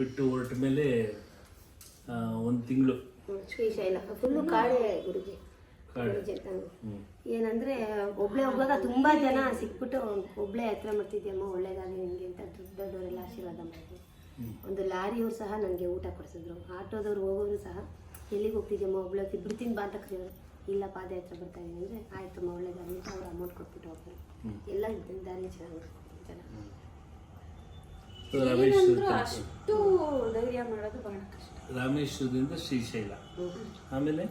ಬಿಟ್ಟು ಹೊರಟ ಮೇಲೆ ಒಂದು ತಿಂಗಳು. ಶ್ರೀಶೈಲ ಫುಲ್ಲು ಕಾಡೆ ಗುರುಜಿ. ಏನಂದ್ರೆ ಒಬ್ಳೆ ಹೋಗುವಾಗ ತುಂಬಾ ಜನ ಸಿಕ್ಬಿಟ್ಟು ಒಬ್ಳೆ ಹತ್ರ ಮಾಡ್ತಿದ್ಯಮ್ಮ ಒಳ್ಳೇದಾಗಲಿ ನಿಮ್ಗೆ ಅಂತ ದೊಡ್ಡ ದೊಡ್ಡವರೆಲ್ಲ ಆಶೀರ್ವಾದ ಮಾಡಿದ್ರು. ಒಂದು ಲಾರಿಯವ್ರು ಸಹ ನನಗೆ ಊಟ ಕೊಡಿಸಿದ್ರು. ಆಟೋದವ್ರು ಹೋಗೋರು ಸಹ ಎಲ್ಲಿಗೆ ಹೋಗ್ತಿದ್ಯಮ್ಮ ಒಬ್ಳೆ ಹೋಗ್ತಿ ಬಿಡ್ತೀನಿ ಬಾ ಅಂತ ಕರೆಯೋರು ಇಲ್ಲ ಪಾದಯಾತ್ರೆ ಬರ್ತಾ ಇದ್ದೀನಿ ಅಂದರೆ ಆಯ್ತಮ್ಮ ಒಳ್ಳೇದಾಗಲಿ ಅಂತ ಅವ್ರು ಅಮೌಂಟ್ ಕೊಟ್ಬಿಟ್ಟು ಹೋಗ್ತಾರೆ. ಎಲ್ಲ ದಾರಿ ಚೆನ್ನಾಗಿ ಜನ. ರಾಮೇಶ್ವರ ಅಷ್ಟು ಧೈರ್ಯ ಮಾಡೋದು ಬಹಳ ಕಷ್ಟ. ರಾಮೇಶ್ವರದಿಂದ ಶ್ರೀಶೈಲ. ಆಮೇಲೆ?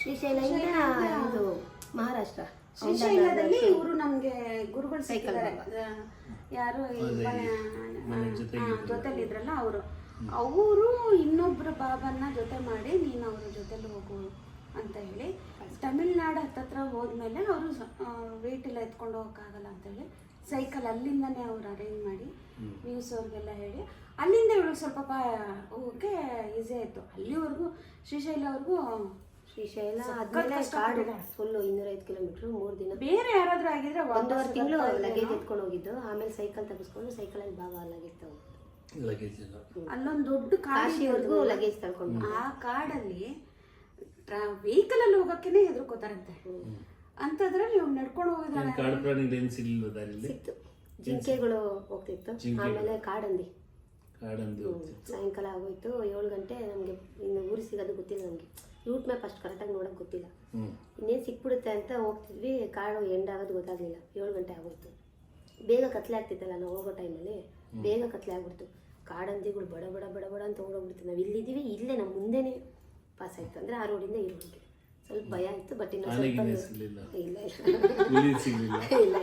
ಶ್ರೀಶೈಲದಿಂದ ಇದು ಮಹಾರಾಷ್ಟ್ರ. ಶ್ರೀಶೈಲದಲ್ಲಿ ಇವರು ನಮ್ಗೆ ಗುರುಗಳು ಸಿಕ್ಕಿದ್ದಾರೆ. ಯಾರು ಜೊತೆಲಿ ಇದ್ರಲ್ಲ ಅವರು. ಅವರು ಇನ್ನೊಬ್ರು ಬಾಬನ್ನ ಜೊತೆ ಮಾಡಿ ನೀನು ಅವ್ರ ಜೊತೆಲಿ ಹೋಗು ಅಂತ ಹೇಳಿ ತಮಿಳ್ನಾಡು ಹತ್ತತ್ರ ಹೋದ್ಮೇಲೆ ಅವರು ವೇಟ್ ಎಲ್ಲ ಎತ್ಕೊಂಡು ಹೋಗೋಕ್ಕಾಗಲ್ಲ ಅಂತೇಳಿ ಸೈಕಲ್ ಅಲ್ಲಿಂದನೇ ಅವ್ರು ಅರೇಂಜ್ ಮಾಡಿ ನ್ಯೂಸ್ ಅವ್ರಿಗೆಲ್ಲ ಹೇಳಿ ಅಲ್ಲಿಂದ ಇವಳು ಸ್ವಲ್ಪ ಪಾ ಹೋಗೋಕ್ಕೆ ಈಸಿ ಆಯಿತು. ಅಲ್ಲಿವರೆಗೂ ಶ್ರೀಶೈಲವರೆಗೂ ಶ್ರೀಶೈಲ ಆದ್ಮೇಲೆ ಕಾಡು ಫುಲ್ಲು ಇನ್ನೂರೈದು ಕಿಲೋಮೀಟ್ರ್ ಮೂರು ದಿನ. ಬೇರೆ ಯಾರಾದರೂ ಆಗಿದ್ರೆ ಒಂದೂವರೆ ತಿಂಗಳು ಲಗೇಜ್ ಎತ್ಕೊಂಡು ಹೋಗಿದ್ದು. ಆಮೇಲೆ ಸೈಕಲ್ ತೆಗೆಸ್ಕೊಂಡು ಸೈಕಲಲ್ಲಿ ಭಾಗ ಲಗೇಜ್ ಅಲ್ಲೊಂದು ದೊಡ್ಡ ಕಾಡು ಕಾಶಿವರೆಗೂ ಲಗೇಜ್ ತಳ್ಕೊಂಡು ಆ ಕಾಡಲ್ಲಿ ವೆಹಿಕಲ್ ಅಲ್ಲಿ ಹೋಗಕ್ಕೇನೆ ಹೆದರ್ಕೋತಾರಂತೆ. ಅಂತದ್ರಲ್ಲಿ ಇವ್ ನಡ್ಕೊಂಡು ಹೋಗಿದ್ದಾನೆ. ಏನ್ ಕಾಡು ಪ್ರಾಣಿಗಳು ಏನು ಅಲ್ಲಿ ಸಿಕ್ತು. ಜಿಂಕೆಗಳು ಹೋಗ್ತಿತ್ತು. ಆಮೇಲೆ ಕಾಡಂದಿ. ಕಾಡಂದು ಹೋಗ್ತಿತ್ತು. ಸಾಯಂಕಾಲ ಆಗೋಯ್ತು. ಏಳು ಗಂಟೆ ನಮಗೆ ಇನ್ನು ಊರು ಸಿಗೋದು ಗೊತ್ತಿಲ್ಲ ನಮಗೆ. ರೂಟ್ ಮ್ಯಾಪ್ ಅಷ್ಟು ಕರೆಕ್ಟಾಗಿ ನೋಡೋಕೆ ಗೊತ್ತಿಲ್ಲ. ಹ್ಮ್. ಇನ್ನೇನು ಸಿಕ್ಬಿಡುತ್ತೆ ಅಂತ ಹೋಗ್ತಿದ್ವಿ. ಕಾಡು ಎಂಡ್ ಆಗೋದು ಗೊತ್ತಾಗಲಿಲ್ಲ. ಏಳು ಗಂಟೆ ಆಗೋಯ್ತು. ಬೇಗ ಕತ್ಲೆ ಆಗ್ತಿತ್ತಲ್ಲ ನಾವು ಹೋಗೋ ಟೈಮಲ್ಲಿ ಬೇಗ ಕತ್ಲೆ ಆಗ್ಬಿಡ್ತು. ಕಾಡಂದಿಗಳು ಬಡ ಬಡ ಬಡ ಬಡ ಅಂತ ಓಡೋಗ್ಬಿಡ್ತು ನಾವು ಇಲ್ಲಿದ್ದೀವಿ ಇಲ್ಲೇ ನಮ್ಮ ಮುಂದೆನೇ ಪಾಸ್ ಆಯ್ತು. ಅಂದರೆ ಆ ರೋಡಿಂದ ಈ ರೋಡ್ಗೆ ಸ್ವಲ್ಪ ಭಯ ಇತ್ತು ಬಟ್ ಇನ್ನು ಸ್ವಲ್ಪ ಇಲ್ಲ ಇಲ್ಲ.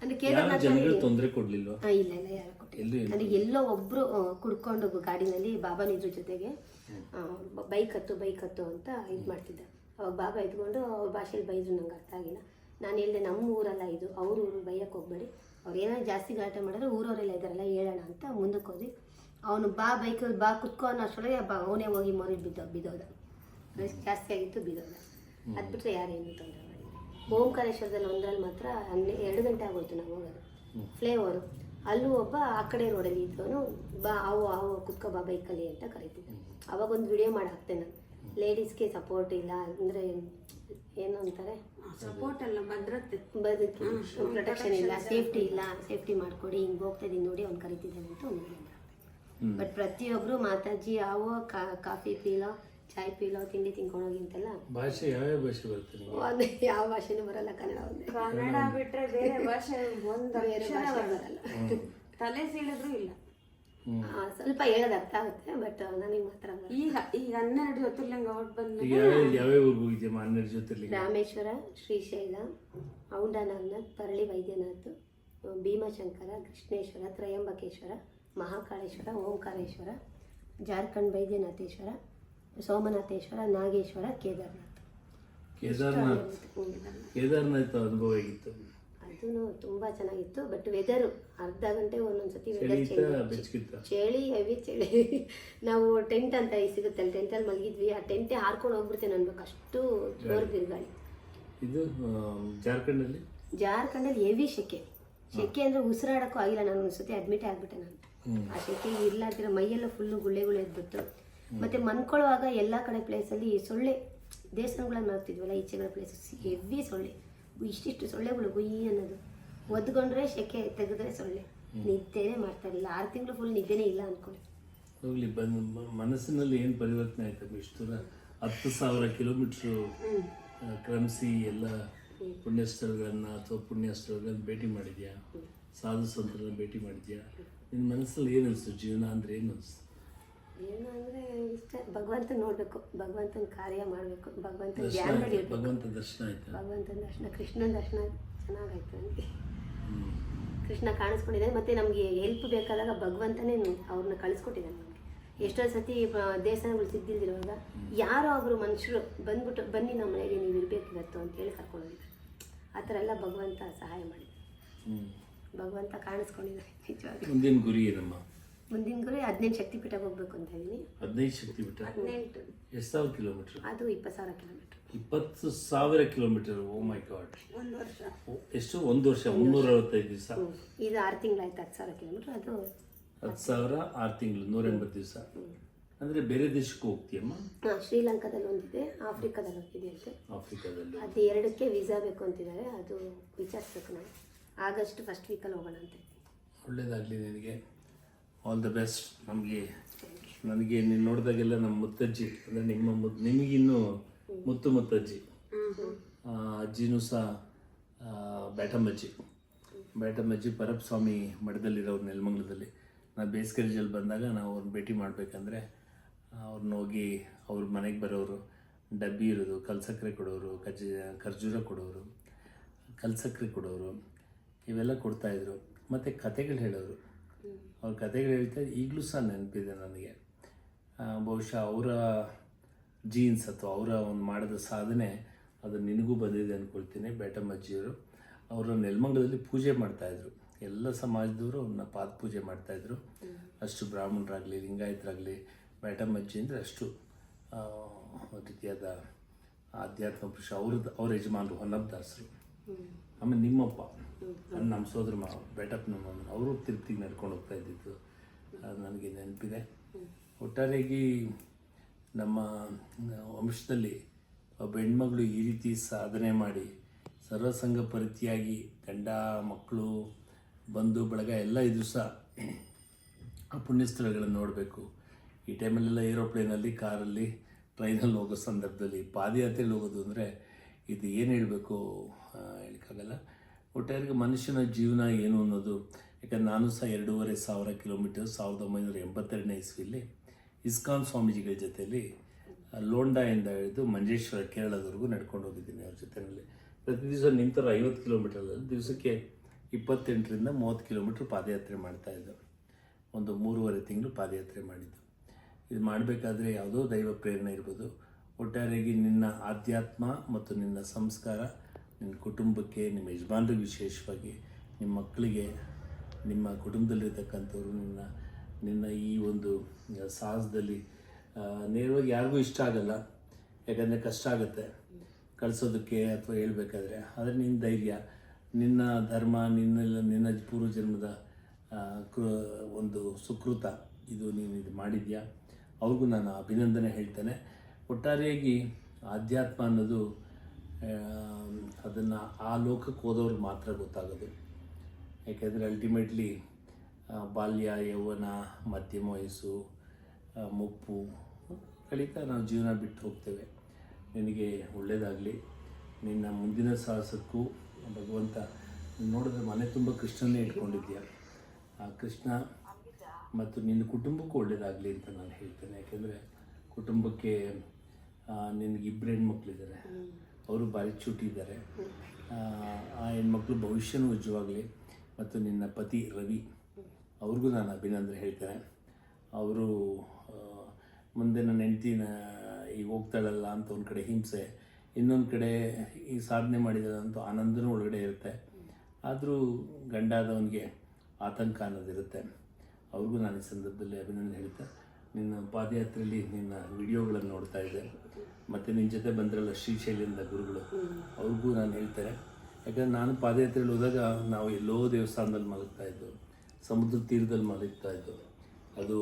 ಅಂದರೆ ತೊಂದರೆ ಕೊಡ್ಲಿಲ್ವ? ಇಲ್ಲ ಇಲ್ಲ ಯಾರು ಕೊಟ್ಟಿಲ್ಲ. ಎಲ್ಲಿ ನನಗೆ ಎಲ್ಲೋ ಒಬ್ರು ಆ, ಕುಡ್ಕೊಂಡು ಗಾಡಿನಲ್ಲಿ ಬಾಬನಿದ್ರ ಜೊತೆಗೆ ಬೈಕ್ ಹತ್ತು ಬೈಕ್ ಹತ್ತು ಅಂತ ಇದು ಮಾಡ್ತಿದ್ದ. ಅವಾಗ ಬಾಬಾ ಇದ್ಕೊಂಡು ಅವ್ರ ಭಾಷೆಯಲ್ಲಿ ಬೈದ್ರು ನಂಗೆ ಅರ್ಥ ಆಗಿಲ್ಲ. ನಾನು ಹೇಳಿದೆ ನಮ್ಮ ಊರಲ್ಲ ಇದು ಅವ್ರ ಊರು ಬೈಯಕ್ಕೆ ಹೋಗ್ಬೇಡಿ. ಅವ್ರು ಏನಾದ್ರು ಜಾಸ್ತಿ ಗಲಾಟೆ ಮಾಡಿದ್ರೆ ಊರವರೆಲ್ಲ ಇದಾರಲ್ಲ ಹೇಳೋಣ ಅಂತ ಮುಂದಕ್ಕೆ ಹೋದ್ವಿ. ಅವನು ಬಾ ಬೈಕಲ್ಲಿ ಬಾ ಕುತ್ಕೋ ಅನ್ನೋ ಅಷ್ಟೊಳಗೆ ಬಾ ಅವನೇ ಹೋಗಿ ಮರಿ ಬಿದ್ದ ಬಿದ್ದೋದ. ಜಾಸ್ತಿ ಆಗಿತ್ತು ಬಿದ್ದೋದ ಅದು ಬಿಟ್ಟರೆ ಯಾರೇನು ತೊಂದರೆ ಮಾಡಿಲ್ಲ. ಓಂಕಾರೇಶ್ವರದಲ್ಲಿ ಒಂದರಲ್ಲಿ ಮಾತ್ರ ಹನ್ನೆ ಎರಡು ಗಂಟೆ ಆಗೋಯ್ತು ನಾವು ಹೋಗೋದು. ಫ್ಲೇವರು. ಅಲ್ಲೂ ಒಬ್ಬ ಆ ಕಡೆ ರೋಡಲ್ಲಿ ಇದ್ದವನು ಬಾ ಅವು ಅವು ಕುತ್ಕೋ ಬಾ ಬೈಕಲ್ಲಿ ಅಂತ ಕರಿತಿದ್ದೆ. ಅವಾಗ ಒಂದು ವಿಡಿಯೋ ಮಾಡಿ ಹಾಕ್ತೇನೆ. ನಾನು ಲೇಡೀಸ್ಗೆ ಸಪೋರ್ಟ್ ಇಲ್ಲ ಅಂದರೆ ಏನು ಅಂತಾರೆ? ಸಪೋರ್ಟ್ ಅಲ್ಲ ಭದ್ರತೆ. ಬದುಕಿ ಪ್ರೊಟೆಕ್ಷನ್ ಇಲ್ಲ ಸೇಫ್ಟಿ ಇಲ್ಲ ಸೇಫ್ಟಿ ಮಾಡಿಕೊಡಿ ಹಿಂಗೆ ಹೋಗ್ತಾ ಇದ್ದೀನಿ ನೋಡಿ ಅವ್ನು ಕರಿತಿದ್ದಾನೆ ಅಂತ ಒಂದು. ಬಟ್ ಪ್ರತಿಯೊಬ್ಬರು ಮಾತಾಜಿ ಯಾವ ಕಾಫಿ ಪೀಲೋ ಚಾಯ್ ಪೀಲೋ ತಿಂಡಿ ತಿನ್ಕೊಂಡೋಗಿ ಅಂತೆಲ್ಲ? ಭಾಷೆ ಯಾವ ಭಾಷೆ ಬರುತ್ತೆ ನಿಮ್ಗೆ? ಯಾವ ಭಾಷೆನೂ ಬರಲ್ಲ ಕನ್ನಡ ಒಂದೇ. ಕನ್ನಡ ಬಿಟ್ರೆ ಬೇರೆ ಭಾಷೆ ಒಂದು ಬೇರೆ ಅಕ್ಷರ ಭಾಷೆ ಬರಲ್ಲ. ಬರಲ್ಲ. ತಲೆ ಸೀಳಿದ್ರು ಇಲ್ಲ. ಹ್ಮ್. ಆ, ಸ್ವಲ್ಪ ಹೇಳೋದು ಅರ್ಥ ಆಗುತ್ತೆ ಬಟ್ ನನಗೆ ಮಾತ್ರ ಬರಲ್ಲ. ಈಗ ಈಗ ಹನ್ನೆರಡು ಜ್ಯೋತಿರ್ಲಿಂಗ ಹೊರಟು ಬಂದ ಈಗ ಯಾವ್ಯಾವ ಯಾವ್ಯಾವ ಊರ್ಗೆ ಹೋಗಿದ್ಯಮ್ಮ ಹನ್ನೆರಡು ಜೊತೆಲಿ ರಾಮೇಶ್ವರ ಶ್ರೀಶೈಲ ಔಂಡನಾಥ್ ಪರಳಿ ವೈದ್ಯನಾಥ್ ಭೀಮಶಂಕರ ಕೃಷ್ಣೇಶ್ವರ ತ್ರಯಂಬಕೇಶ್ವರ ಮಹಾಕಾಳೇಶ್ವರ ಓಂಕಾರೇಶ್ವರ ಜಾರ್ಖಂಡ್ ವೈದ್ಯನಾಥೇಶ್ವರ ಸೋಮನಾಥೇಶ್ವರ ನಾಗೇಶ್ವರ ಕೇದಾರ್ನಾಥ್. ಕೇದಾರ್ನಾಥ್. ಕೇದಾರ್ನಾಥ್ ಅನುಭವ ಆಗಿತ್ತು ಅದೂ ತುಂಬ ಚೆನ್ನಾಗಿತ್ತು ಬಟ್ ವೆದರು ಅರ್ಧ ಗಂಟೆ ಒಂದೊಂದ್ಸತಿ ವೆದರ್ ಚೇಂಜ್ ಚಳಿ ಹೆವಿ ಚಳಿ. ನಾವು ಟೆಂಟ್ ಅಂತ ಸಿಗುತ್ತೆ ಅಲ್ಲಿ ಟೆಂಟಲ್ಲಿ ಮಲಗಿದ್ವಿ. ಆ ಟೆಂಟೇ ಹಾರ್ಕೊಂಡು ಹೋಗ್ಬಿಡ್ತೇನೆ ಅನ್ಬೇಕು. ಅಷ್ಟು ಜೋರು ಬಿರುಗಾಳಿ. ಇದು ಜಾರ್ಖಂಡಲ್ಲಿ? ಜಾರ್ಖಂಡಲ್ಲಿ ಹೆವಿ ಶೆಕೆ. ಶೆಕೆ ಅಂದರೆ ಉಸಿರಾಡಕ್ಕೂ ಆಗಿಲ್ಲ. ನಾನು ಒಂದ್ಸತಿ ಅಡ್ಮಿಟ್ ಆಗಿಬಿಟ್ಟೆ ನಾನು. ಆ ಸೆಕೆ ಇರ್ಲಾರ್ದಿರ ಮೈಯೆಲ್ಲ ಫುಲ್ಲು ಗುಳ್ಳೆಗಳು ಎದ್ಬಿಟ್ಟು ಮತ್ತೆ ಮನ್ಕೊಳ್ಳುವಾಗ ಎಲ್ಲ ಕಡೆ ಪ್ಲೇಸಲ್ಲಿ ಸೊಳ್ಳೆ ದೇವಸ್ಥಾನಗಳಲ್ಲಿ ಮಾಡ್ತಿದ್ವಲ್ಲ ಈಚೆಗಳ ಪ್ಲೇಸಸ್ ಹೆವಿ ಸೊಳ್ಳೆ. ಇಷ್ಟಿಷ್ಟು ಸೊಳ್ಳೆಗಳು ಗುಯ್ಯಿ ಅನ್ನೋದು. ಒದ್ಕೊಂಡ್ರೆ ಶೆಕೆ ತೆಗೆದ್ರೆ ಸೊಳ್ಳೆ. ನಿದ್ದೆನೇ ಮಾಡ್ತಾ ಇರಲಿಲ್ಲ. ಆರು ತಿಂಗಳು ಫುಲ್ ನಿದ್ದೆನೇ ಇಲ್ಲ ಅನ್ಕೊಳ್ಳಿ. ಹೋಗ್ಲಿ ಬಂದು ಮನಸ್ಸಿನಲ್ಲಿ ಏನು ಪರಿವರ್ತನೆ ಆಯ್ತು ಇಷ್ಟು ಹತ್ತು ಸಾವಿರ ಕಿಲೋಮೀಟ್ರು ಕ್ರಮಿಸಿ ಎಲ್ಲ ಪುಣ್ಯ ಸ್ಥಳಗಳನ್ನ ಅಥವಾ ಪುಣ್ಯ ಸ್ಥಳಗಳನ್ನ ಭೇಟಿ ಮಾಡಿದ್ಯಾ? ಸಾಧು ಸಂತರನ್ನ ಭೇಟಿ ಮಾಡಿದ್ಯಾ? ನಿನ್ನ ಮನಸ್ಸಲ್ಲಿ ಏನು ಅನಿಸ್ತು? ಜೀವನ ಅಂದ್ರೆ ಏನು ಅನಿಸ್ತು? ಏನು ಅಂದರೆ ಇಷ್ಟ ಭಗವಂತ ನೋಡಬೇಕು ಭಗವಂತನ ಕಾರ್ಯ ಮಾಡಬೇಕು ಭಗವಂತನ ಇರ್ಬೇಕು ಭಗವಂತ ದರ್ಶನ ಆಯ್ತಾ. ಭಗವಂತನ ದರ್ಶನ ಕೃಷ್ಣನ ದರ್ಶನ ಚೆನ್ನಾಗಾಯ್ತು ನನಗೆ ಕೃಷ್ಣ ಕಾಣಿಸ್ಕೊಂಡಿದ್ದಾನೆ ಮತ್ತೆ ನಮಗೆ ಹೆಲ್ಪ್ ಬೇಕಾದಾಗ ಭಗವಂತನೇ ಅವ್ರನ್ನ ಕಳಿಸ್ಕೊಟ್ಟಿದ್ದಾನೆ ನಮಗೆ. ಎಷ್ಟೋ ಸತಿ ದೇವಸ್ಥಾನಗಳು ಸಿದ್ದಿಲ್ದಿರುವಾಗ ಯಾರೋ ಒಬ್ಬರು ಮನುಷ್ಯರು ಬಂದ್ಬಿಟ್ಟು ಬನ್ನಿ ನಮ್ಮ ಮನೆಗೆ ನೀವು ಇರಬೇಕಿವತ್ತು ಅಂತೇಳಿ ಕರ್ಕೊಂಡೋಗಿದ್ದಾರೆ ಆ ಥರ ಎಲ್ಲ ಭಗವಂತ ಸಹಾಯ ಮಾಡಿದ ಹ್ಮ್. ಭಗವಂತ ಕಾಣಿಸ್ಕೊಂಡಿದ್ದಾರೆ ನಿಜವಾಗಿ ಮುಂದಿನ ಗುರಿ ಏನಮ್ಮ ಮುಂದಿನ ಗುರಿ ಹದಿನೆಂಟು ಶಕ್ತಿಪೀಠಕ್ಕೆ ಹೋಗ್ಬೇಕು ಅಂತ ಇದ್ದೀನಿ. ಹದಿನೈದು ಶಕ್ತಿ ಬಿಟ್ಟ ಹದಿನೆಂಟು. ಎಷ್ಟು ಸಾವಿರ ಕಿಲೋಮೀಟರ್? ಅದು ಇಪ್ಪತ್ತು ಸಾವಿರ ಕಿಲೋಮೀಟ್ರ್. ಇಪ್ಪತ್ತು ಸಾವಿರ ಕಿಲೋಮೀಟರ್. ಓ ಮೈ ಗಾಡ್. ಒಂದು ವರ್ಷ. ಎಷ್ಟು? ಒಂದು ವರ್ಷ. ಮುನ್ನೂರ ಅರವತ್ತೈದು ದಿವಸ? ಇದು ಆರು ತಿಂಗಳಾಯ್ತು ಹತ್ತು ಸಾವಿರ ಕಿಲೋಮೀಟರ್. ಅದು ಹತ್ತು ಸಾವಿರ ಆರು ತಿಂಗಳು ನೂರ ಎಂಬತ್ತು ದಿವಸ ಅಂದರೆ ಬೇರೆ ದೇಶಕ್ಕೆ ಹೋಗ್ತೀಯಮ್ಮ? ಹಾ, ಶ್ರೀಲಂಕಾದಲ್ಲಿ ಒಂದಿದೆ ಆಫ್ರಿಕಾದಲ್ಲಿ ಒಂದಿದೆ ಅಂತೆ. ಆಫ್ರಿಕಾದಲ್ಲಿ ಅದು ಎರಡಕ್ಕೆ ವೀಸಾ ಬೇಕು ಅಂತಿದ್ದಾರೆ ಅದು ವಿಚಾರಿಸ್ಬೇಕು ನಾವು. ಆಗಸ್ಟ್ ಫಸ್ಟ್ ವೀಕಲ್ಲಿ ಹೋಗೋಣ ಅಂತ ಒಳ್ಳೇದಾಗಲಿ ನಿನಗೆ. ಆಲ್ ದ ಬೆಸ್ಟ್ ನಮಗೆ, ನನಗೆ ನೀನು ನೋಡಿದಾಗೆಲ್ಲ ನಮ್ಮ ಮುತ್ತಜ್ಜಿ, ಅಂದರೆ ನಿಮ್ಮ ಮುತ್ ನಿಮಗಿನ್ನೂ ಮುತ್ತು ಮುತ್ತಜ್ಜಿ. ಅಜ್ಜಿನೂ ಸಹ ಬ್ಯಾಟಮ್ಮಜ್ಜಿ. ಬ್ಯಾಟಮ್ಮಜ್ಜಿ ಪರಪ್ ಸ್ವಾಮಿ ಮಠದಲ್ಲಿರೋರು ನೆಲಮಂಗ್ಲದಲ್ಲಿ. ನಾವು ಬೇಸಿಗೆ ರಜೆಯಲ್ಲಿ ಬಂದಾಗ ನಾವು ಅವ್ರನ್ನ ಭೇಟಿ ಮಾಡಬೇಕಂದ್ರೆ ಅವ್ರನ್ನ ಹೋಗಿ ಅವ್ರ ಮನೆಗೆ ಬರೋರು, ಡಬ್ಬಿ ಇರೋದು ಕಲ್ಸಕ್ಕರೆ ಕೊಡೋರು ಕಜ್ಜಿ ಖರ್ಜೂರ ಕೊಡೋರು ಕಲ್ಸಕ್ಕರೆ ಕೊಡೋರು, ಇವೆಲ್ಲ ಕೊಡ್ತಾಯಿದ್ರು ಮತ್ತು ಕತೆಗಳು ಹೇಳೋರು. ಅವ್ರ ಕತೆಗಳು ಹೇಳ್ತಾ ಈಗಲೂ ಸಹ ನೆನಪಿದೆ ನನಗೆ. ಬಹುಶಃ ಅವರ ಜೀನ್ಸ್ ಅಥವಾ ಅವರ ಒಂದು ಮಾಡಿದ ಸಾಧನೆ ಅದು ನಿನಗೂ ಬಂದಿದೆ ಅಂದ್ಕೊಳ್ತೀನಿ ಬೇಟಮ್ಮಜ್ಜಿಯವರು. ಅವರು ನೆಲಮಂಗಲದಲ್ಲಿ ಪೂಜೆ ಮಾಡ್ತಾಯಿದ್ರು ಎಲ್ಲ ಸಮಾಜದವರು ಅವ್ರನ್ನ ಪಾದ ಪೂಜೆ ಮಾಡ್ತಾಯಿದ್ರು ಅಷ್ಟು ಬ್ರಾಹ್ಮಣರಾಗಲಿ, ಲಿಂಗಾಯತರಾಗಲಿ, ಬೇಟಮ್ಮಜ್ಜಿ ಅಂದರೆ ಅಷ್ಟು ರೀತಿಯಾದ ಆಧ್ಯಾತ್ಮ ಪುರುಷ. ಅವ್ರದ್ದು, ಅವ್ರ ಯಜಮಾನರು ಹೊನ್ನಪ್ಪದಾಸರು ಆಮೇಲೆ ನಿಮ್ಮಪ್ಪ ನಮ್ಮ ಸೋದರ ಮಾವ ಬೇಟಪ್ಪ ನಮ್ಮ ಅವರು ತಿರುಪ್ತಿಗೆ ನಡ್ಕೊಂಡು ಹೋಗ್ತಾ ಇದ್ದಿದ್ದು. ಅದು ನನಗೆ ನೆನಪಿದೆ. ಒಟ್ಟಾರೆಯಾಗಿ ನಮ್ಮ ವಂಶದಲ್ಲಿ ಒಬ್ಬ ಹೆಣ್ಮಗಳು ಈ ರೀತಿ ಸಾಧನೆ ಮಾಡಿ ಸರ್ವಸಂಗ ಪರಿತಿಯಾಗಿ ಗಂಡ ಮಕ್ಕಳು ಬಂಧು ಬಳಗ ಎಲ್ಲ ಇದ್ರು ಸಹ ಆ ಪುಣ್ಯಸ್ಥಳಗಳನ್ನು ನೋಡಬೇಕು. ಈ ಟೈಮಲ್ಲೆಲ್ಲ ಏರೋಪ್ಲೇನಲ್ಲಿ ಕಾರಲ್ಲಿ ಟ್ರೈನಲ್ಲಿ ಹೋಗೋ ಸಂದರ್ಭದಲ್ಲಿ ಪಾದಯಾತ್ರೆಯಲ್ಲಿ ಹೋಗೋದು ಅಂದರೆ ಇದು ಏನು ಹೇಳಬೇಕು ಹೇಳೋಕ್ಕಾಗಲ್ಲ. ಒಟ್ಟಾರೆ ಮನುಷ್ಯನ ಜೀವನ ಏನು ಅನ್ನೋದು, ಯಾಕಂದ್ರೆ ನಾನು ಸಹ ಎರಡೂವರೆ ಸಾವಿರ ಕಿಲೋಮೀಟರ್ ಸಾವಿರದ ಒಂಬೈನೂರ ಎಂಬತ್ತೆರಡನೇ ಇಸ್ವಿಯಲ್ಲಿ ಇಸ್ಕಾನ್ ಸ್ವಾಮೀಜಿಗಳ ಜೊತೆಯಲ್ಲಿ ಲೋಂಡಾಯಿಂದ ಹಿಡಿದು ಮಂಜೇಶ್ವರ ಕೇರಳದವರೆಗೂ ನಡ್ಕೊಂಡು ಹೋಗಿದ್ದೀನಿ ಅವ್ರ ಜೊತೆಯಲ್ಲಿ. ಪ್ರತಿ ದಿವಸ ನಿಂತರ ಐವತ್ತು ಕಿಲೋಮೀಟರ್ ದಿವಸಕ್ಕೆ ಇಪ್ಪತ್ತೆಂಟರಿಂದ ಮೂವತ್ತು ಕಿಲೋಮೀಟ್ರ್ ಪಾದಯಾತ್ರೆ ಮಾಡ್ತಾಯಿದ್ದೆ ಒಂದು ಮೂರುವರೆ ತಿಂಗಳು ಪಾದಯಾತ್ರೆ ಮಾಡಿದ್ದು. ಇದು ಮಾಡಬೇಕಾದ್ರೆ ಯಾವುದೋ ದೈವ ಪ್ರೇರಣೆ ಇರ್ಬೋದು ಒಟ್ಟಾರೆಯಾಗಿ ನಿನ್ನ ಆಧ್ಯಾತ್ಮ ಮತ್ತು ನಿನ್ನ ಸಂಸ್ಕಾರ ನಿನ್ನ ಕುಟುಂಬಕ್ಕೆ, ನಿಮ್ಮ ಯಜಮಾನರಿಗೆ ವಿಶೇಷವಾಗಿ, ನಿಮ್ಮ ಮಕ್ಕಳಿಗೆ, ನಿಮ್ಮ ಕುಟುಂಬದಲ್ಲಿರ್ತಕ್ಕಂಥವ್ರು ನಿನ್ನ ನಿನ್ನ ಈ ಒಂದು ಸಾಹಸದಲ್ಲಿ ನೇರವಾಗಿ ಯಾರಿಗೂ ಇಷ್ಟ ಆಗಲ್ಲ. ಯಾಕಂದರೆ ಕಷ್ಟ ಆಗುತ್ತೆ. ಕಳಿಸೋದಕ್ಕೆ ಅಥವಾ ಹೇಳಬೇಕಾದ್ರೆ. ಆದರೆ ನಿನ್ನ ಧೈರ್ಯ, ನಿನ್ನ ಧರ್ಮ, ನಿನ್ನ ನಿನ್ನ ಪೂರ್ವಜನ್ಮದ ಒಂದು ಸುಕೃತ. ಇದು ನೀನು ಇದು ಮಾಡಿದ್ಯಾ? ಅವ್ರಿಗೂ ನಾನು ಅಭಿನಂದನೆ ಹೇಳ್ತೇನೆ. ಒಟ್ಟಾರೆಯಾಗಿ ಆಧ್ಯಾತ್ಮ ಅನ್ನೋದು ಅದನ್ನು ಆ ಲೋಕಕ್ಕೆ ಹೋದವ್ರಿಗೆ ಮಾತ್ರ ಗೊತ್ತಾಗೋದು. ಯಾಕೆಂದರೆ ಅಲ್ಟಿಮೇಟ್ಲಿ ಬಾಲ್ಯ, ಯೌವನ, ಮಧ್ಯಮ ವಯಸ್ಸು ಮುಪ್ಪು ಕಳೀತಾ ನಾವು ಜೀವನ ಬಿಟ್ಟು ಹೋಗ್ತೇವೆ. ನಿನಗೆ ಒಳ್ಳೆಯದಾಗಲಿ ನಿನ್ನ ಮುಂದಿನ ಸಾಹಸಕ್ಕೂ ಭಗವಂತ ನೋಡಿದ್ರೆ ಮನೆ ತುಂಬ ಕೃಷ್ಣನೇ ಇಟ್ಕೊಂಡಿದ್ದೀಯ? ಆ ಕೃಷ್ಣ ಮತ್ತು ನಿನ್ನ ಕುಟುಂಬಕ್ಕೂ ಒಳ್ಳೆಯದಾಗಲಿ ಅಂತ ನಾನು ಹೇಳ್ತೇನೆ. ಯಾಕೆಂದರೆ ಕುಟುಂಬಕ್ಕೆ ನಿನಗೆ ಇಬ್ಬರು ಹೆಣ್ಮಕ್ಳಿದ್ದಾರೆ ಅವರು ಭಾರಿ ಚೂಟಿದ್ದಾರೆ ಆ, ಹೆಣ್ಮಕ್ಳು ಭವಿಷ್ಯನೂ ಉಜ್ಜವಾಗಲಿ ಮತ್ತು ನಿನ್ನ ಪತಿ ರವಿ ಅವ್ರಿಗೂ ನಾನು ಅಭಿನಂದನೆ ಹೇಳ್ತೇನೆ. ಅವರು ಮುಂದೆ ನನ್ನ ಹೆಂಡ್ತಿನ ಈಗ ಹೋಗ್ತಾಳಲ್ಲ ಅಂತ ಒಂದು ಕಡೆ ಹಿಂಸೆ ಇನ್ನೊಂದು ಕಡೆ ಈ ಸಾಧನೆ ಮಾಡಿದಂಥ ಆನಂದನೂ ಒಳಗಡೆ ಇರುತ್ತೆ. ಆದರೂ ಗಂಡಾದವನಿಗೆ ಆತಂಕ ಅನ್ನೋದಿರುತ್ತೆ. ಅವ್ರಿಗೂ ನಾನು ಈ ಸಂದರ್ಭದಲ್ಲಿ ಅಭಿನಂದನೆ ಹೇಳ್ತೆ ನಿನ್ನ ಪಾದಯಾತ್ರೆಯಲ್ಲಿ ನಿನ್ನ ವಿಡಿಯೋಗಳನ್ನು ನೋಡ್ತಾ ಇದ್ದೆ. ಮತ್ತು ನಿನ್ನ ಜೊತೆ ಬಂದ್ರಲ್ಲ ಶ್ರೀಶೈಲಿಂದ ಗುರುಗಳು. ಅವ್ರಿಗೂ ನಾನು ಹೇಳ್ತಾರೆ ಯಾಕಂದರೆ ನಾನು ಪಾದಯಾತ್ರೆಯಲ್ಲಿ ಹೋದಾಗ ನಾವು ಎಲ್ಲೋ ದೇವಸ್ಥಾನದಲ್ಲಿ ಮಲಗ್ತಾ ಇದ್ದು ಸಮುದ್ರ ತೀರದಲ್ಲಿ ಮಲಗ್ತಾ ಇದ್ದು ಅದು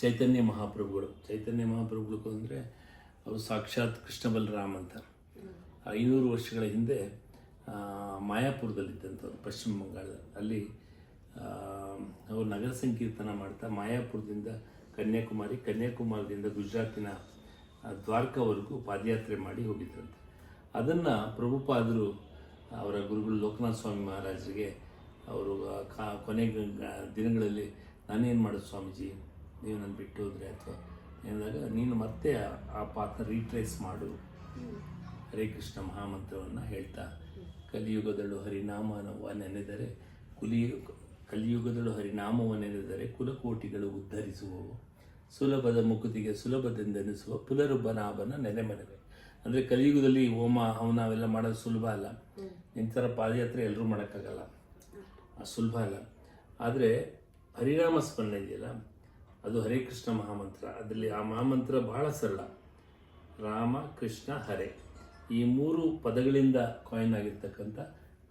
ಚೈತನ್ಯ ಮಹಾಪ್ರಭುಗಳು. ಚೈತನ್ಯ ಮಹಾಪ್ರಭುಗಳು ಅಂದರೆ ಅವರು ಸಾಕ್ಷಾತ್ ಕೃಷ್ಣ ಬಲರಾಮ್ ಅಂತ. ಐನೂರು ವರ್ಷಗಳ ಹಿಂದೆ ಮಾಯಾಪುರದಲ್ಲಿದ್ದಂಥ ಮಾಯಾಪುರದಲ್ಲಿದ್ದಂಥವ್ರು ಪಶ್ಚಿಮ ಬಂಗಾಳದಲ್ಲಿ ಅಲ್ಲಿ ಅವರು ನಗರ ಸಂಕೀರ್ತನ ಮಾಡ್ತಾ ಮಾಯಾಪುರದಿಂದ ಕನ್ಯಾಕುಮಾರಿ, ಕನ್ಯಾಕುಮಾರದಿಂದ ಗುಜರಾತಿನ ದ್ವಾರಕಾವರೆಗೂ ಪಾದಯಾತ್ರೆ ಮಾಡಿ ಹೋಗಿದ್ರಂತೆ. ಅದನ್ನು ಪ್ರಭುಪಾದರು, ಅವರ ಗುರುಗಳು ಲೋಕನಾಥ ಸ್ವಾಮಿ ಮಹಾರಾಜರಿಗೆ, ಅವರು ಕಾ, ಕೊನೆ ದಿನಗಳಲ್ಲಿ ನಾನೇನು ಮಾಡೋದು ಸ್ವಾಮೀಜಿ? ನೀವು ನನ್ನ ಬಿಟ್ಟು ಹೋದರೆ ಅಥವಾ? ಎಂದಾಗ, ನೀನು ಮತ್ತೆ ಆ- ಪಾತ್ರ ರೀಟ್ರೇಸ್ ಮಾಡು. ಹರೇ ಕೃಷ್ಣ ಮಹಾಮಂತ್ರವನ್ನು ಹೇಳ್ತಾ ಕಲಿಯುಗದಳು ಹರಿನಾಮನವ ನೆನೆದರೆ ಕುಲಿ ಕಲಿಯುಗದಳು ಹರಿನಾಮವನ್ನೆನೆದರೆ ಕುಲಕೋಟಿಗಳು ಉದ್ಧರಿಸುವವು. ಸುಲಭದ ಮುಕುತಿಗೆ ಸುಲಭದಿಂದೆನಿಸುವ ಪುನರುಬ್ಬನಾಭನ ನೆನೆಮನವೆ ಅಂದರೆ ಕಲಿಯುಗದಲ್ಲಿ ಹೋಮ ಹವನ ಅವೆಲ್ಲ ಮಾಡೋದು ಸುಲಭ ಅಲ್ಲ. ಇಂಥರ ಪಾದಯಾತ್ರೆ ಎಲ್ಲರೂ ಮಾಡೋಕ್ಕಾಗಲ್ಲ. ಆ ಸುಲಭ ಅಲ್ಲ. ಆದರೆ ಹರಿನಾಮ ಸ್ಮರಣೆ ಇದೆಯಲ್ಲ? ಅದು ಹರೇ ಕೃಷ್ಣ ಮಹಾಮಂತ್ರ. ಅದರಲ್ಲಿ ಆ ಮಹಾಮಂತ್ರ ಬಹಳ ಸರಳ. ರಾಮ ಕೃಷ್ಣ ಹರೇ. ಈ ಮೂರು ಪದಗಳಿಂದ ಕಾಯಿನ್ ಆಗಿರ್ತಕ್ಕಂಥ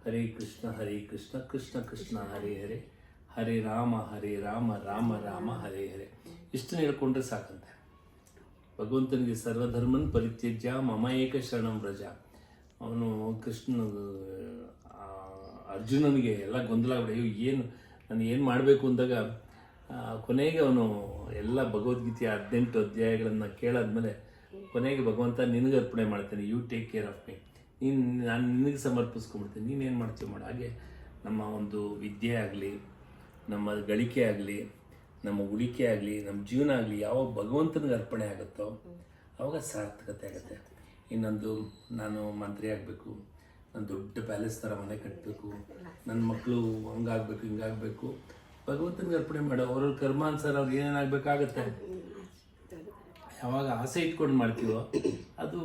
ಹರೇ ಕೃಷ್ಣ ಹರೇ ಕೃಷ್ಣ ಕೃಷ್ಣ ಕೃಷ್ಣ ಹರೇ ಹರೇ. ಹರೇ ರಾಮ ಹರೇ ರಾಮ ರಾಮ ರಾಮ, ಹರೇ ಹರೇ. ಇಷ್ಟನ್ನು ಹೇಳ್ಕೊಂಡ್ರೆ ಸಾಕಂತೆ. ಭಗವಂತನಿಗೆ ಸರ್ವಧರ್ಮನ್ ಪರಿತ್ಯಜ್ಯ, ಮಮ ಏಕ ಶರಣಂ ವ್ರಜ. ಅವನು ಕೃಷ್ಣ ಅರ್ಜುನನಿಗೆ ಎಲ್ಲ ಗೊಂದಲ ಅಯ್ಯೋ, ಏನು, ನಾನು ಏನು ಮಾಡಬೇಕು ಅಂದಾಗ ಕೊನೆಗೆ ಅವನು ಎಲ್ಲ ಭಗವದ್ಗೀತೆಯ ಹದಿನೆಂಟು ಅಧ್ಯಾಯಗಳನ್ನು ಕೇಳಾದ್ಮೇಲೆ ಕೊನೆಗೆ ಭಗವಂತ ನಿನಗೆ ಅರ್ಪಣೆ ಮಾಡ್ತೇನೆ. You take care of me ನೀನು, ನಾನು ನಿನಗೆ ಸಮರ್ಪಿಸ್ಕೊಂಡ್ಬಿಡ್ತೀನಿ. ನೀನೇನು ಮಾಡ್ತೀವಿ ಮಾಡು. ಹಾಗೆ ನಮ್ಮ ಒಂದು ವಿದ್ಯೆ ಆಗಲಿ ನಮ್ಮ ಗಳಿಕೆ ಆಗಲಿ ನಮ್ಮ ಉಳಿಕೆ ಆಗಲಿ ನಮ್ಮ ಜೀವನ ಆಗಲಿ ಯಾವಾಗ ಭಗವಂತನಿಗೆ ಅರ್ಪಣೆ ಆಗುತ್ತೋ ಅವಾಗ ಸಾರ್ಥಕತೆ ಆಗುತ್ತೆ. ಇನ್ನೊಂದು ನಾನು ಮಂತ್ರಿ ಆಗಬೇಕು ನಾನು ದೊಡ್ಡ ಪ್ಯಾಲೇಸ್ ಥರ ಮನೆ ಕಟ್ಟಬೇಕು ನನ್ನ ಮಕ್ಕಳು ಹಂಗಾಗಬೇಕು ಹಿಂಗಾಗಬೇಕು ಭಗವಂತನಿಗೆ ಅರ್ಪಣೆ ಮಾಡೋ ಅವ್ರವ್ರ ಕರ್ಮಾನುಸಾರ ಅವ್ರಿಗೆ ಏನೇನಾಗಬೇಕಾಗತ್ತೆ ಯಾವಾಗ ಆಸೆ ಇಟ್ಕೊಂಡು ಮಾಡ್ತೀವೋ ಅದು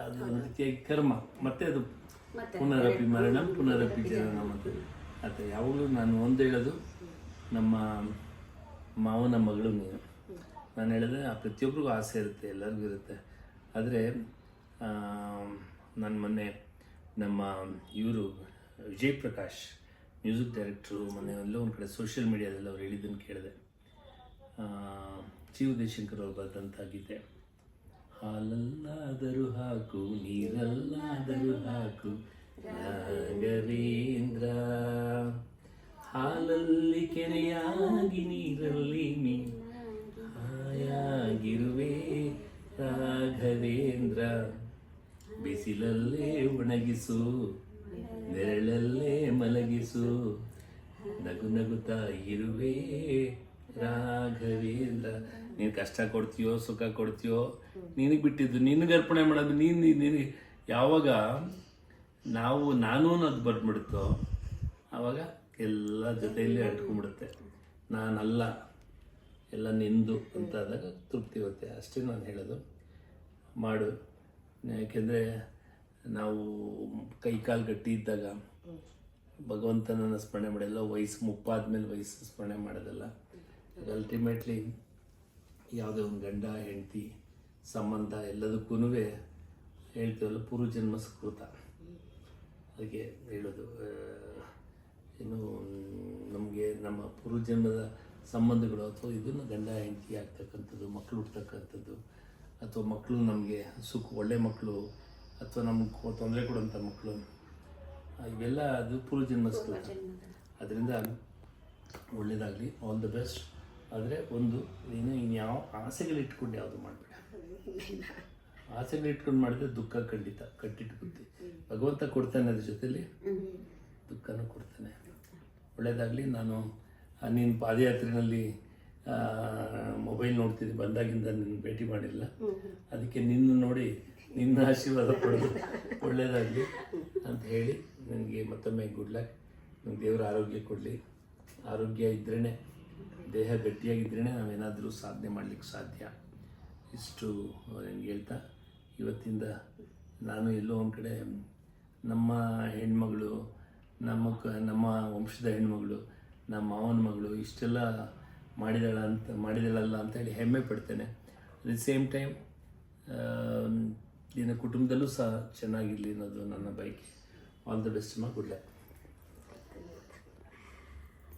ಅದು ಕರ್ಮ. ಮತ್ತೆ ಅದು ಪುನರಪಿ ಮರಣ ಪುನರಪಿ ಜನನ ಮತ್ತೆ ಮತ್ತೆ ಯಾವಾಗಲೂ ನಾನು ಒಂದು ಹೇಳೋದು, ನಮ್ಮ ಮಾವನ ಮಗಳು ನೀನು. ನಾನು ಹೇಳಿದೆ, ಆ ಪ್ರತಿಯೊಬ್ಬರಿಗೂ ಆಸೆ ಇರುತ್ತೆ, ಎಲ್ಲರಿಗೂ ಇರುತ್ತೆ. ಆದರೆ ನಾನು ಮೊನ್ನೆ ನಮ್ಮ ಇವರು ವಿಜಯ್ ಪ್ರಕಾಶ್ ಮ್ಯೂಸಿಕ್ ಡೈರೆಕ್ಟ್ರು, ಮೊನ್ನೆ ಎಲ್ಲೋ ಒಂದು ಕಡೆ ಸೋಷಿಯಲ್ ಮೀಡಿಯಾದಲ್ಲಿ ಅವ್ರು ಹೇಳಿದ್ದನ್ನು ಕೇಳಿದೆ. ಜೀವ ಜಿ ಉದಯಶಂಕರ್ ಅವರು ಬರೆದಂಥ ಗೀತೆ. ಹಾಲಲ್ಲಾದರೂ ಹಾಕು, ನೀರಲ್ಲಾದರೂ ಹಾಕು ರಾಘವೇಂದ್ರ ಹಾಲಲ್ಲಿ ಕೆನೆಯಾಗಿ ನೀರಲ್ಲಿ ಹಾಯಾಗಿರುವೆ ರಾಘವೇಂದ್ರ. ಬಿಸಿಲಲ್ಲೇ ಒಣಗಿಸು, ನೆರಳಲ್ಲೇ ಮಲಗಿಸು, ನಗು ನಗುತ್ತಾ ಇರುವೆ ರಾಘವೇಂದ್ರ. ನೀನು ಕಷ್ಟ ಕೊಡ್ತೀಯೋ, ಸುಖ ಕೊಡ್ತೀಯೋ, ನಿನಗೆ ಬಿಟ್ಟಿದ್ದು, ನಿನಗೆ ಅರ್ಪಣೆ ಮಾಡೋದು, ನೀನು ನಿನಗೆ ಯಾವಾಗ ನಾವು ನಾನು ಅನ್ನೋದು ಬಂದ್ಬಿಡುತ್ತೋ ಆವಾಗ ಎಲ್ಲ ಜೊತೆಯಲ್ಲಿ ಅಂಟ್ಕೊಂಡ್ಬಿಡುತ್ತೆ. ನಾನಲ್ಲ, ಎಲ್ಲ ನಿಂದು ಅಂತ ಆದಾಗ ತೃಪ್ತಿ ಇರುತ್ತೆ ಅಷ್ಟೇ ನಾನು ಹೇಳೋದು. ಮಾಡು. ಯಾಕೆಂದರೆ ನಾವು ಕೈ ಕಾಲು ಗಟ್ಟಿ ಇದ್ದಾಗ ಭಗವಂತನನ್ನು ಸ್ಮರಣೆ ಮಾಡಿಲ್ಲ, ವಯಸ್ಸು ಮುಪ್ಪಾದ್ಮೇಲೆ ವಯಸ್ಸು ಸ್ಮರಣೆ ಮಾಡೋದಲ್ಲ. ಅಲ್ಟಿಮೇಟ್ಲಿ ಯಾವುದೇ ಒಂದು ಗಂಡ, ಹೆಂಡತಿ, ಸಂಬಂಧ ಎಲ್ಲದಕ್ಕೂ ಹೇಳ್ತೀವಲ್ಲ ಪೂರ್ವಜನ್ಮ ಸುಕೃತ. ಅದಕ್ಕೆ ಹೇಳೋದು. ಇನ್ನು ಏನು ನಮಗೆ ನಮ್ಮ ಪೂರ್ವಜನ್ಮದ ಸಂಬಂಧಗಳು ಅಥವಾ ಇದನ್ನು ಗಂಡ ಹೆಂಡತಿ ಆಗ್ತಕ್ಕಂಥದ್ದು ಮಕ್ಕಳು ಹುಡ್ತಕ್ಕಂಥದ್ದು ಅಥವಾ ಮಕ್ಕಳು ನಮಗೆ ಸುಖ ಒಳ್ಳೆ ಮಕ್ಕಳು ಅಥವಾ ನಮ್ಗೆ ತೊಂದರೆ ಕೊಡುವಂಥ ಮಕ್ಕಳು ಇವೆಲ್ಲ ಅದು ಪೂರ್ವಜನ್ಮ ಅದರಿಂದ ಒಳ್ಳೇದಾಗಲಿ ಆಲ್ ದ ಬೆಸ್ಟ್ ಆದರೆ ಒಂದು ನೀನು ಇನ್ಯಾವ ಆಸೆಗಳು ಇಟ್ಕೊಂಡು ಯಾವುದು ಮಾಡಬೇಡ. ಆಸೆಗಳು ಇಟ್ಕೊಂಡು ಮಾಡಿದ್ರೆ ದುಃಖ ಖಂಡಿತ ಕಟ್ಟಿಟ್ಕೊತಿ ಭಗವಂತ ಕೊಡ್ತಾನೆ ಅದ್ರ ಜೊತೆಲಿ ದುಃಖನೂ ಕೊಡ್ತಾನೆ. ಒಳ್ಳೇದಾಗಲಿ, ನಾನು ನಿನ್ನ ನೀನು ಪಾದಯಾತ್ರೆಯಲ್ಲಿ ಮೊಬೈಲ್ ನೋಡ್ತಿದ್ದೆ, ಬಂದಾಗಿಂದ ನಿನ್ನ ಭೇಟಿ ಮಾಡಿಲ್ಲ. ಅದಕ್ಕೆ ನಿನ್ನ ನೋಡಿ ನಿನ್ನ ಆಶೀರ್ವಾದ ಪಡೆದು ಒಳ್ಳೆಯದಾಗಲಿ ಅಂತ ಹೇಳಿ ನನಗೆ ಮತ್ತೊಮ್ಮೆ ಗುಡ್ ಲಕ್ ನಂಗೆ ದೇವರ ಆರೋಗ್ಯ ಕೊಡಲಿ. ಆರೋಗ್ಯ ಇದ್ರೇ ದೇಹ ಗಟ್ಟಿಯಾಗಿದ್ರೇ ನಾವೇನಾದರೂ ಸಾಧನೆ ಮಾಡಲಿಕ್ಕೆ ಸಾಧ್ಯ. ಇಷ್ಟು ಹೆಂಗೆ ಹೇಳ್ತಾ, ಇವತ್ತಿಂದ ನಾನು ಎಲ್ಲೋ ಒಂದು ಕಡೆ, ನಮ್ಮ ಹೆಣ್ಮಗಳು, ನಮ್ಮ ಕ, ನಮ್ಮ ವಂಶದ ಹೆಣ್ಮಗಳು, ನಮ್ಮ ಮಾವನ ಮಗಳು ಇಷ್ಟೆಲ್ಲ ಮಾಡಿದಾಳ ಅಂತ, ಮಾಡಿದಾಳಲ್ಲ ಅಂತ ಹೇಳಿ ಹೆಮ್ಮೆ ಪಡ್ತೇನೆ. ಅಟ್ ದಿ ಸೇಮ್ ಟೈಮ್ ನಿನ್ನ ಕುಟುಂಬದಲ್ಲೂ ಸಹ ಚೆನ್ನಾಗಿರಲಿ ಅನ್ನೋದು ನನ್ನ ಬೈಕ್ ಆಲ್ ದ ಬೆಸ್ಟ್ ಮಾ, ಗುಡ್